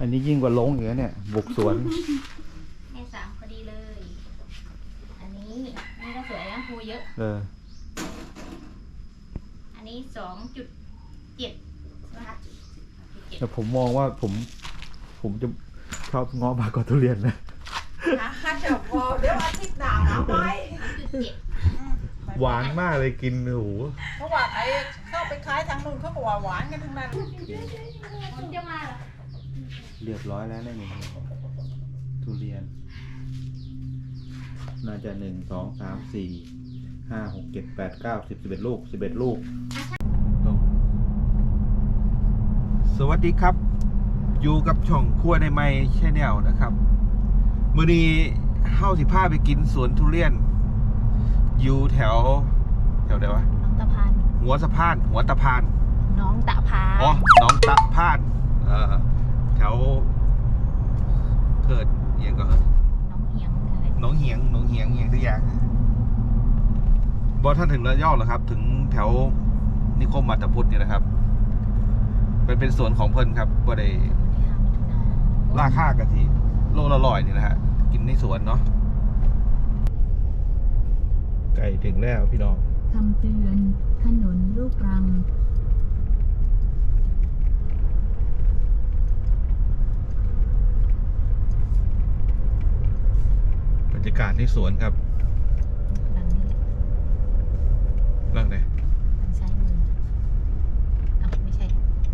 อันนี้ยิ่งกว่าลงอีกแล้วเนี่ยบุกสวนแม่สามพอดีเลย อันนี้นี่ก็สวยนะภูเยอะ เออ อันนี้สองจุดเจ็ดนะคะ2.7แต่ผมมองว่าผม ผมจะชอบง้อมากกว่าทุเรียนนะอะเดี๋ยวพอเดี๋ยวอาทิตย์หน้าเอาไปจุดเจ็ดหวานมากเลยกินโอ้โหเพราะว่าไอ้เข้าไปขายทางนู้นเขาบอกว่าหวานกันทั้งนั้นคุณจะมาเหรอ เรียบร้อยแล้วนะนี่ทุเรียน น่าจะหนึ่งสองสามสี่ห้าหกเจ็ดแปดเก้าสิบสิบเอ็ดลูกสิบเอ็ดลูก สวัสดีครับ อยู่กับช่องครัวในไม้แชนแนลนะครับมื้อนี้เฮาสิพาไปกินสวนทุเรียน อยู่แถว แถวไหนวะน้องตะพานหัวสะพาน หัวตะพาน น้องตะพาน อ๋อหน้องตะพาน เอ่อแถวเถิดเอียงก็น้องเหียงอะไรหน้องเหียงหน้องเหียงเอียงทุกอย่างบอท่านถึงระยองแล้วครับ ถึงแถวนิคมมาตาพุทธนี่นะครับเป็นเป็นสวนของเพิ่นครับบ่ได้วันที่ห้ามิถุนาราคากะทิโลละร้อยนี่นะฮะกินในสวนเนาะไก่ถึงแล้วพี่น้องคำเตือน ถนนลูกรัง บ รรยากาศในสวนครับหลังนี้แหละหลังไหนหลังซ้ายมือเอ้าไม่ใช่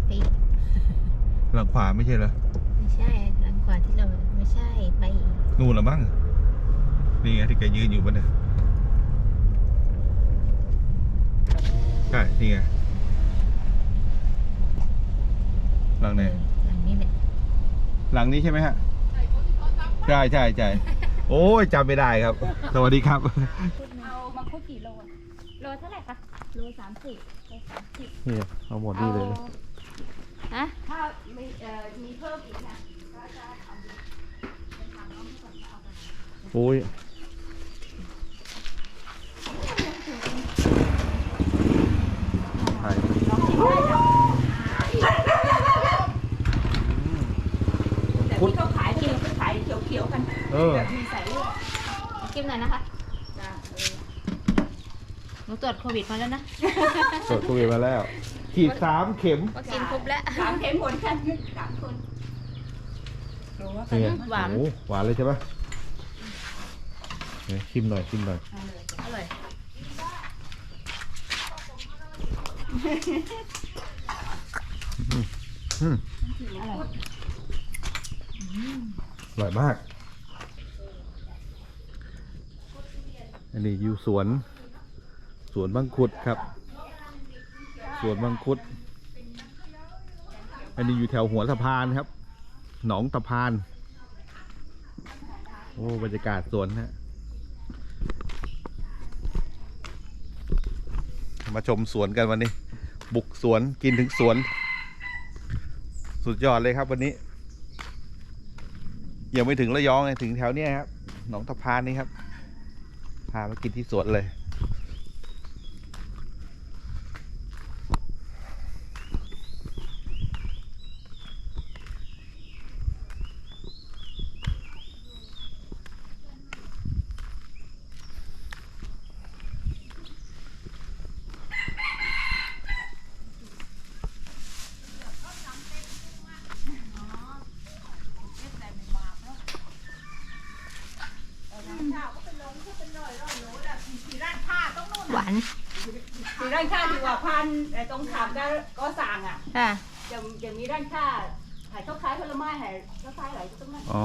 ไปอีกหลังขวาไม่ใช่เหรอไม่ใช่หลังขวาที่เราไม่ใช่ไปอีกนู่นละมั้งนี่ไงที่แกยืนอยู่บนเนี่ยใช่นี่ไงหลังไหนเออหลังนี้แหละหลังนี้ใช่ไหมฮะใช่ใช่ใช่ โอ้ยจำไม่ได้ครับ สวัสดีครับ เอามังคุดกี่โลอะโลเท่าไหร่คะ โลสามสิบโลสามสิบนี่เอาหมดนี่เลย ฮะถ้ามีเอ่อมีเพิ่มอีกนะโอ้ยถ่ายแต่ที่เขาขายที่เขาขายเขียวๆกันเออ แบบมีใส่ลูกกินหน่อยนะคะจ้ะเออหนูตรวจโควิดมาแล้วนะตรวจโควิดมาแล้วขีดสามเข็ม วัคซีนครบแล้ว สามเข็มหมดกันสามคนรู้ว่านี่ไงหวาน โอ้หวานเลยใช่ปะเนี่ยชิมหน่อยชิมหน่อยอร่อยอืม อร่อยมาก อันนี้อยู่สวน สวนบังคุดครับ สวนบังคุด อันนี้อยู่แถวหัวสะพานครับ หนองตะพาน โอ้บรรยากาศสวนฮะมาชมสวนกันวันนี้ บุกสวนกินถึงสวน สุดยอดเลยครับวันนี้ ยังไม่ถึงระยองเลยถึงแถวเนี้ยครับหนองตะพานนี่ครับพามากินที่สวนเลย หวานมีร้านค้าที่ว่าพันแต่ตรงถามได้ก็สั่งอะค่ะจะจะมีร้านค้าขายข้าวขายผลไม้ขายข้าวขายอะไรตรงนั้นอ๋อ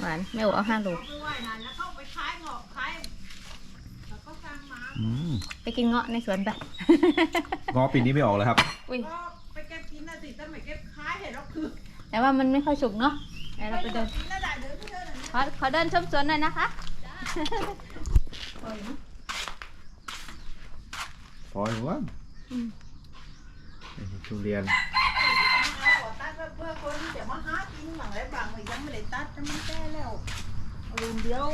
หวานไม่เอาห้าโลไปไหว้นั่นแล้วเข้าไปขายงอกขายแล้วก็สั่งมาอืมไปกินเงาะในสวนไป งอปีนี้ไม่ออกเลยครับ อุ้ยก็ไปเก็บกินนะสิแต่ไม่เก็บขายเห็นแล้วคือแต่ว่ามันไม่ค่อยสุกเนาะเดี๋ยวเราไปเดินกินแล้วได้เดินไม่เดินเลยขอขอเดินชมสวนหน่อยนะคะพออยู่ วะ อืม นี่ทุเรียน ตัดเพื่อคนที่จะมาหากินหลังไรบางยังไม่ได้ตัดจะมันแก่แล้วลืมเดียว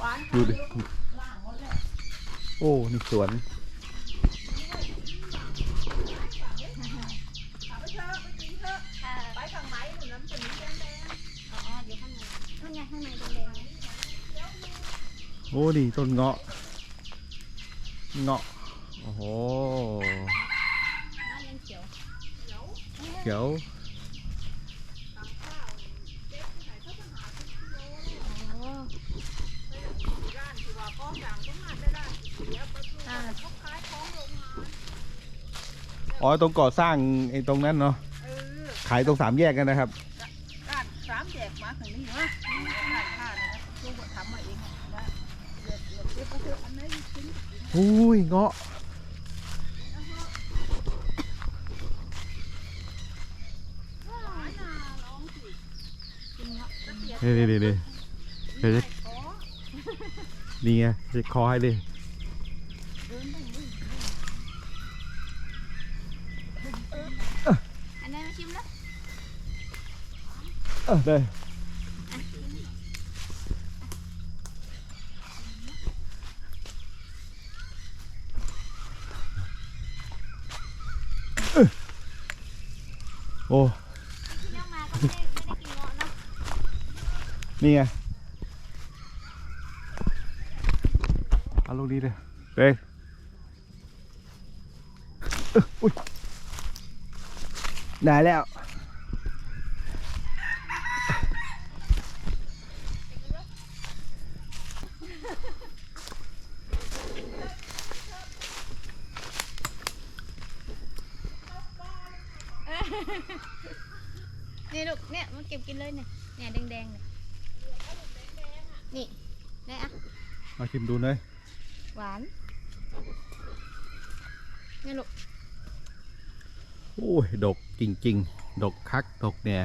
บ้าน ดูดิ ล่างหมดแล้ว โอ้ นี่สวน ไปเถอะไปกินเถอะไปทางไหนหนูน้ำจะมีแดง างในแดง โอ้ดีต้นเงาะ เงาะ โอ้โหๆน้ำยังเขียวเขียวโอ้ร้านที่ว่าก้องอย่างก็มาได้ร้านเสียไปดูอ่าเขาขายของโรงงานอ๋อตรงก่อสร้างไอ้ตรงนั้นเนาะเออขายตรงสามแยกกันนะครับร้านสามแยกมาถึงนี่วะร้านค้าเนี่ยนะลูกก็ทำมาเองนะเดี๋ยวเดี๋ยวเดี๋ยวไปเถอะอันไหนชิ้นอุ้ยเงาะ หวานน่ะลองสิ กินเงาะเดี๋ยวเดี๋ยวเดี๋ยวเดี๋ยวจะข นี่ไงเอาลูกนี้เลยเฮ้ยเอ้ยอุ้ยได้แล้วนี่ลูกเนี่ยมาเก็บกินเลยเนี่ยเนี่ยแดงๆเนี่ย นี่ได้อะมาชิมดูหน่อยหวานนี่ลูกโอ้ย ดกจริง ๆ ดกคัก ดกเนี่ย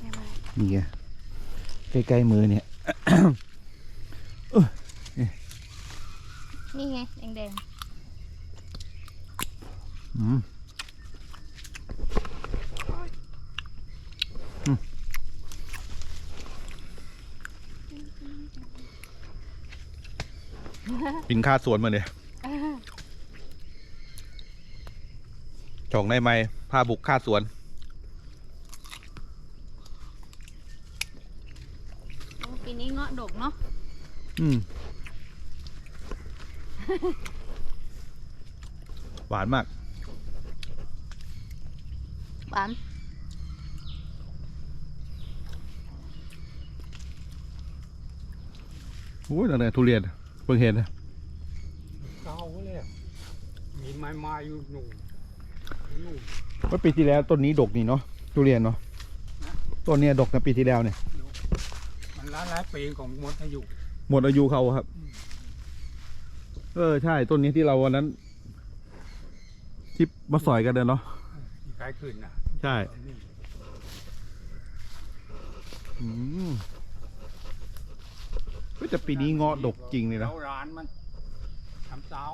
เนี่ยมานี่ไงใกล้ๆมือเนี่ย นี่ไง แดงอืมอืม กินข้าวสวนมาเนี่ยๆจ่องได้ไหมผ้าบุกข้าสวนโอ้ปีนี้เงาะดกเนาะอืมหวานมาก หวานโอ้ยนั่นแหละทุเรียน เพิ่งเห็นนะเก่าเลยอะมีไม้ไม้อยู่หนูหนูว่าปีที่แล้วต้นนี้ดกนี่เนาะทุเรียนเนาะต้นเนี้ยดกนะปีที่แล้วเนี่ย มันหลายหลายปีของมดอายุหมดอายุเขาครับ เออใช่ต้นนี้ที่เราวันนั้นที่มาสอยกันเดินเนาะที่ขายขึ้นน่ะ ใช่นี่อืม ก็จะปีนี้เงาะดกจริงเลยนะเสาร้านมันทำเสา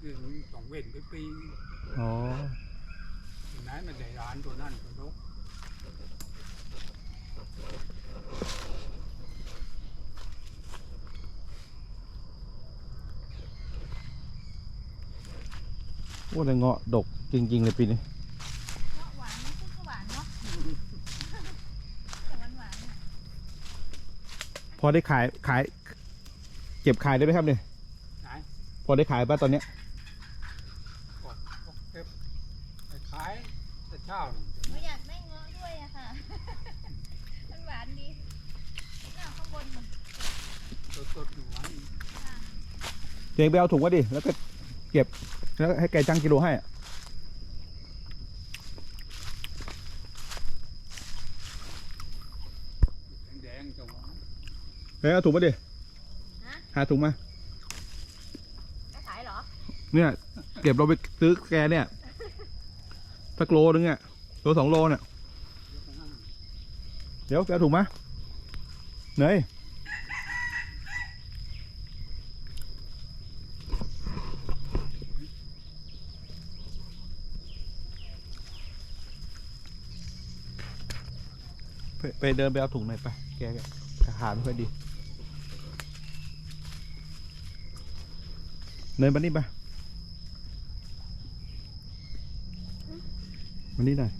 คือสองเว้นไปปีอ๋อที่ไหนมันได้ร้านตัวนั่นตัวนู้นโอ้แต่เงาะดกจริง ๆ เลยปีนี้ เงาะหวานไม่ใช่ก็หวานเนาะแต่หวานหวานๆเนี่ย พ อได้ขายขาย เก็บขายได้ไหมครับเนี่ยไหนพอได้ขายป่ะตอนเนี้ยก็ก็เก็บไปขายแต่เช้านี่หนูอยากได้เงาะด้วยอะค่ะ มันหวานดีเนี่ยข้างบนมันตัวตัวหนูหวานเจงไปเอาถุงมาดิแล้วก็เก็บแล้วให้แกจ้างกิโลให้อะ แดงๆจะหวาน เฮ้ยเอาถุงมาดิฮะหาถุงมา จะขายเหรอ เนี่ย เก็บเราไปซื้อแกเนี่ยสักโลนึงอะโลสองโลเนี่ย เดี๋ยวไปเอาถุงมาเนยไปไปเดินไปเอาถุงหน่อยไป แกอาหารไม่ค่อยดี เนยมานนี้ปะมานนี้หน่อย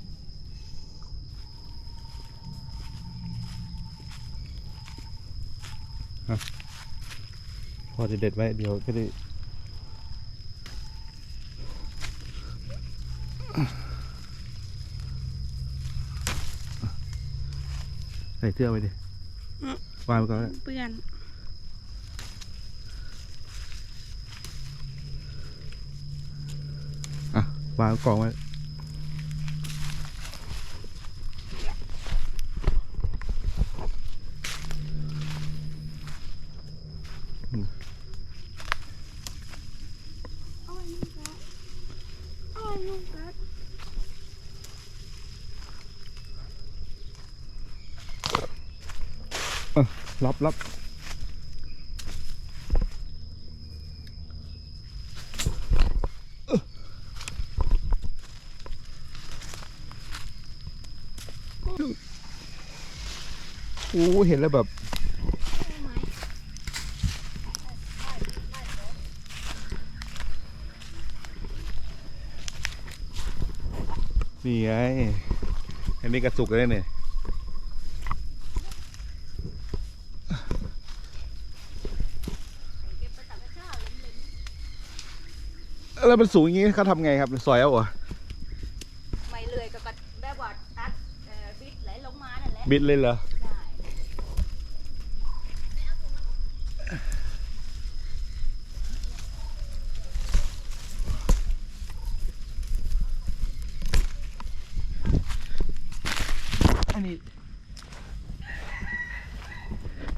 พอจะเด็ดไว้เดี๋ยวก็ได้ใส่เสื้อไปดิวางไปก่อนเปื่อน วางกล่องไว้รับรับอู้ เห็นแล้วแบบ นี่ไง อันนี้กระสุกเลยเนี่ยแล้วมันสูงอย่างนี้เขาทำไงครับซอยเอาเหรอไม่เลยก็แบบว่าตัดเอ่อบิดไหลลงมานั่นแหละบิดเลยเหรอ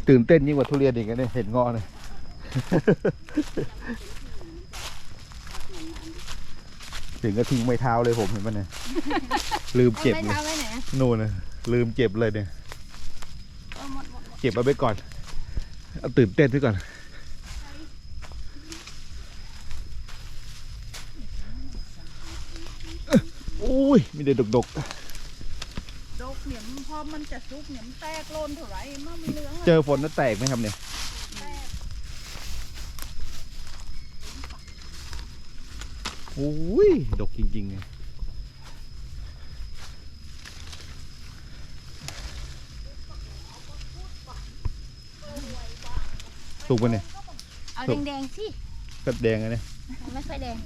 ตื่นเต้นยิ่งกว่าทุเรียนอีกนะเนี่ยเห็นเงาะเนี่ยถึงก็ทิ้งไม้เท้าเลยผมเห็นปะเนี่ยลืมเก็บไม่เลยเท้าไว้ไหนอะนู่นนะลืมเก็บเลยเนี่ยเก็บเอาไว้ก่อนเอาตื่นเต้นไว้ก่อนอุ้ยมีแต่ดกดก เหนียมพอมันจะซุกเหนียมแตกโลนเท่าไหร่มันไม่เหลืองๆเจอฝนแล้วแตกไหมครับเนี่ย แตกอุ้ย ดกจริงๆไงสุกปะเนี่ย เอาถูกแดงๆสิก็แดงอะเนี่ย มันไม่ค่อยแดง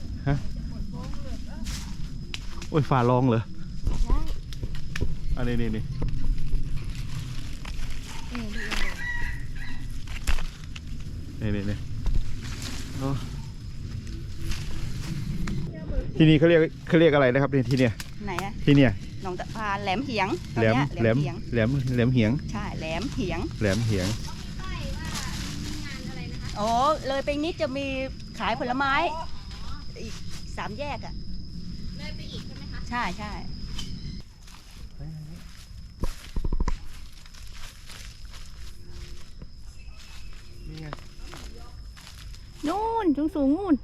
โอ้ยฝ่าลองเหรอใช่ อันนี้นี่นี่นี่ดูเองนี่นี่นี่โอ้ที่นี่เขาเรียกเขาเรียกอะไรนะครับที่เนี่ยไหนอะที่เนี่ยหนองตะพานแหลมเหียงตรงแหลมเนี้ยแหลมเหียงแหลมแหลมเหียงใช่แหลมเหียงแหลมเหียงโอ้เลยไปนิดจะมีขายผลไม้ อีกสามแยกอะเลยไปอีกใช่ไหมคะ ใช่ใช่ นี่ไง นู่นสูงสูงๆนู่น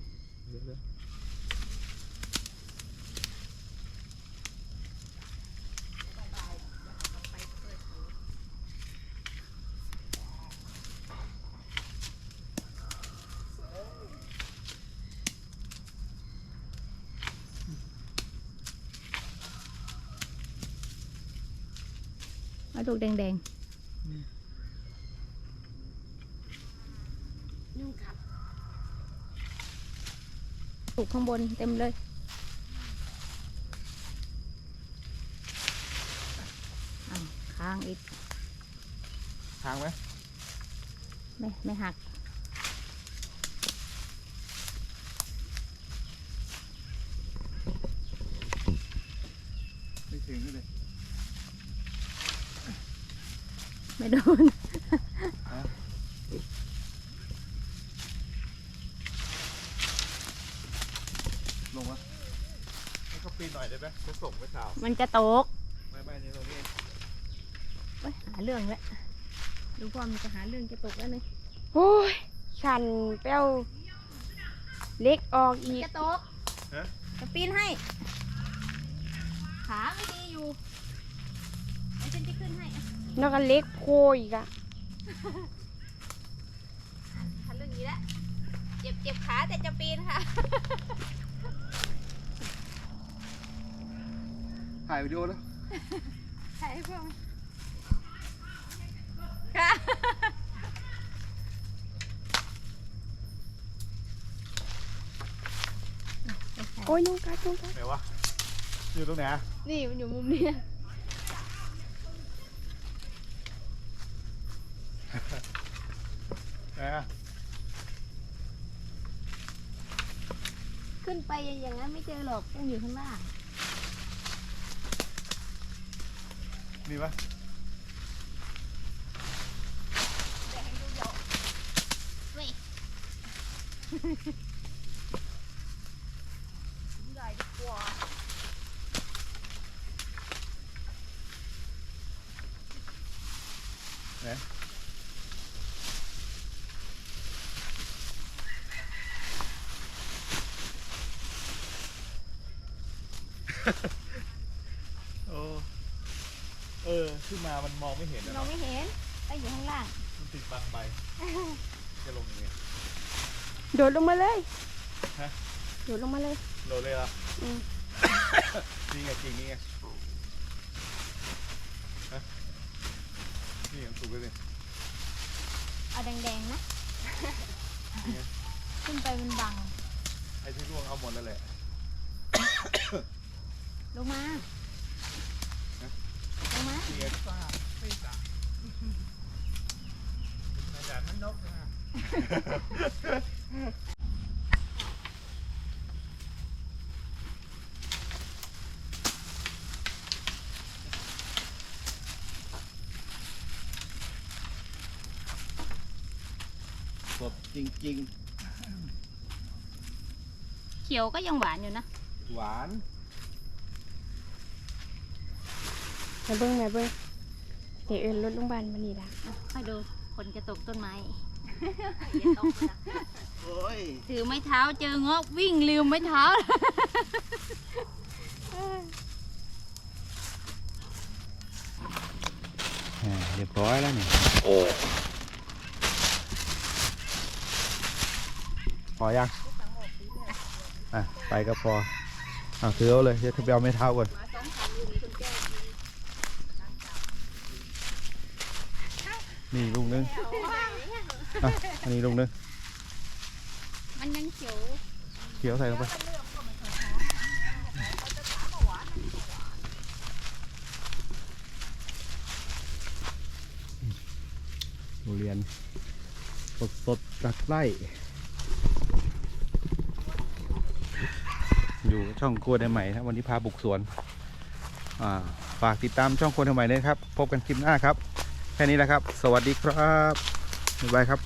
เอาดอกแดงๆนู่นค่ะปลู กข้างบนเต็มเลยอ้าวค้างอีก ทางไหมไม่ไม่หัก ไม่ถึงเลย ไม่โดน ลงวะให้เขาปีนหน่อยได้ไหม จะส่งไปข่าวมันจะตกไม่ไม่นี่ตรงนี้เว้ยหาเรื่องแล้วดูพ่อมันจะหาเรื่องจะตกแล้วเนี่ยโอ้ยฉันเปรี้ยวเล็กออกอีกจะตกจะปีนให้ ขาไม่ดีอยู่ไอ้ฉันจะขึ้นให้อะแล้วก็เล็กโพอีกอะหาเรื่องนี้แล้วเจ็บเจ็บขาแต่จะปีนค่ะ ถ่ายวิดีโอแล้วถ่ายให้พวกค่ะโอ้ยยุ่งกัดยุงกัดไหนวะอยู่ตรงไหนนี่มันอยู่มุมนี้ไหนอะขึ้นไปอย่างนั้นไม่เจอหรอกต้องอยู่ข้างล่าง มีปะ เว้ย ใหญ่กว่า ไหน โอ้เออ ขึ้น มามันมองไม่เห็นนะเราไม่เห็นต้องอยู่ข้างล่าง มันติดบังไปจะลงยังไงโดดลงมาเลยฮะโดดลงมาเลย โดดเลยเหรออืมนี่ไงจริงนี่ไงฮะนี่ยังถูกเลยนี่เอาแดงๆนะ นี่ไงขึ้นไปมันบัง ไอ้ที่ร่วงเอาหมดแล้วแหละ ลงมา กนะสดจริงเขียวก็ยังหวานอยู่นะ ๆ หวาน มาเบิ้งมาเบิ้งเดี๋ยวเอินรถโรงพยาบาลมานี่ละอะค่อยดูฝนจะตกต้นไม้โอ้ยถือไม้เท้าเจอเงาะวิ่งลืมไม้เท้าเรียบร้อยแล้วนี่พอยังอะไปก็พออะถือเอาเลยเดี๋ยวเธอไปเอาไม้เท้าก่อน นี่ลุงนึงอะอันนี้ลุงนึงมันยังเขียวเขียวใส่ลงไปทุเรียนสดสดๆจากไร่อยู่ช่องครัวในใหม่นะวันนี้พาบุกสวนอ่าฝากติดตามช่องครัวในใหม่เลยนะครับ พบกันคลิปหน้าครับ แค่นี้แหละครับ สวัสดีครับบ๊ายบายครับ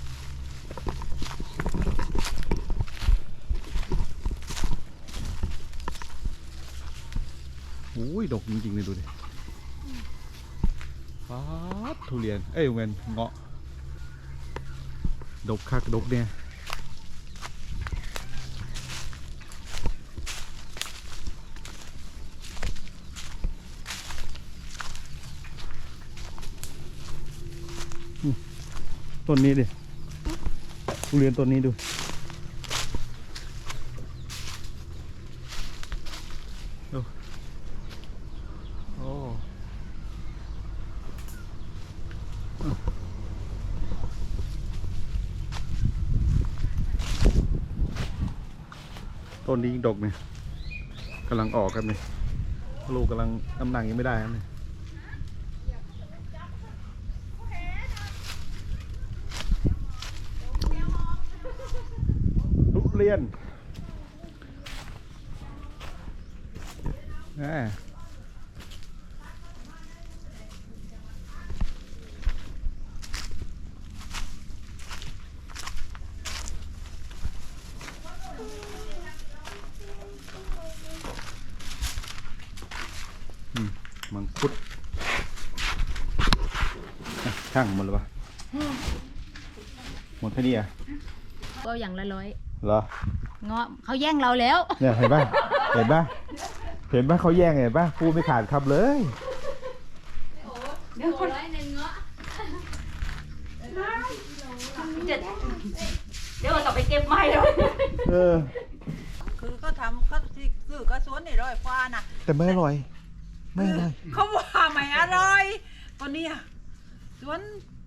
อุ้ยดกจริงๆเลยดูดิป๊าดทุเรียน เอ้ยเวนเงาะ ดกคัก ดกเนี่ย ต้นนี้ดิทุเรียนต้นนี้ดู โอ้ต้นนี้ดกเนี่ยกำลังออกครับเนี่ยลูกกำลังน้ำหนักยังไม่ได้ครับเนี่ยทุเรี ยนแหมอืมมังคุดอะช่างหมดเลยวะหมดแค่นี้อะก็อย่างละร้อย เหรอเงาะเขาแย่งเราแล้ว เนี่ยเห็นป่ะเห็นป่ะเห็นป่ะเขาแย่งเห็นป่ะพูดไม่ขาดคำเลยเดี๋ยวร้อยหนึ่งเงาะเดี๋ยวกลับไปเก็บไม้แล้วเออ คือก็ทำก็ที่ซื้อกระสวนนี่ร้อยฟ้าน่ะ แต่ไม่อร่อย ไม่อร่อยเขาว่าไม่อร่อยตัวเนี้ยสวน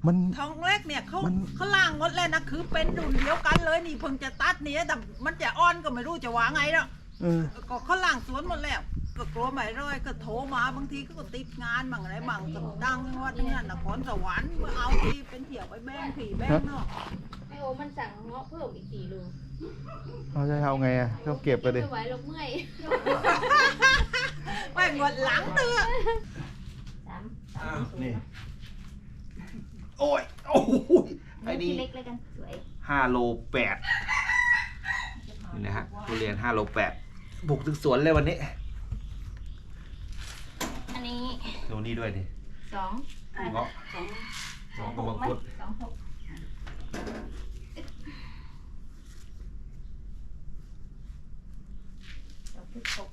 มันทองเล็กเนี่ยเขามัน เขาล่างหมดเลยนะคือเป็นดุนเดียวกันเลยนี่เพิ่งจะตัดเนี่ยแต่มันจะอ่อนก็ไม่รู้จะว่าไงแล้วเออก็เขาล่างสวนหมดแล้ว ก็กลัวไม่ร้อยก็โทรมาบางทีก็ติดงานบางอะไรบางก็ดังว่าที่นั่นนครสวรรค์มาเอาที่เป็นเที่ยวไปแบงผีแบงเนาะไอโอมันสั่งเงาะเพิ่มอีกสี่โลเราจะเอาไงอะต้องเก็บไปดิไม่ไหวหรอกเมื่อยไปหมดหลังเตือสามสามสูงนี่โอ้ยโอ้ยไอ้นี่เล็กเลยกันสวยห้าโลแปดนี่นะฮะทุเรียนห้าโลแปดบุกถึงสวนเลยวันนี้อันนี้ดูนี่ด้วยดิสองเงาะสองสองกำลังพุดสองหกสองจุดหก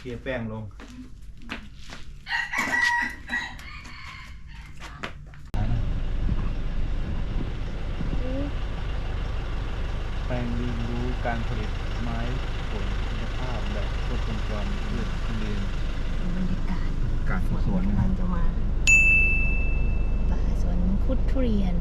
เกลี่ยแป้งลง แปลงเรียนรู้การผลิตไม้ผลคุณภาพแบบครบวงจรพืชทุเรียนบรรยากาศการสวนนะคกำรัลับงจะมาป่าสวนคุดทุเรียน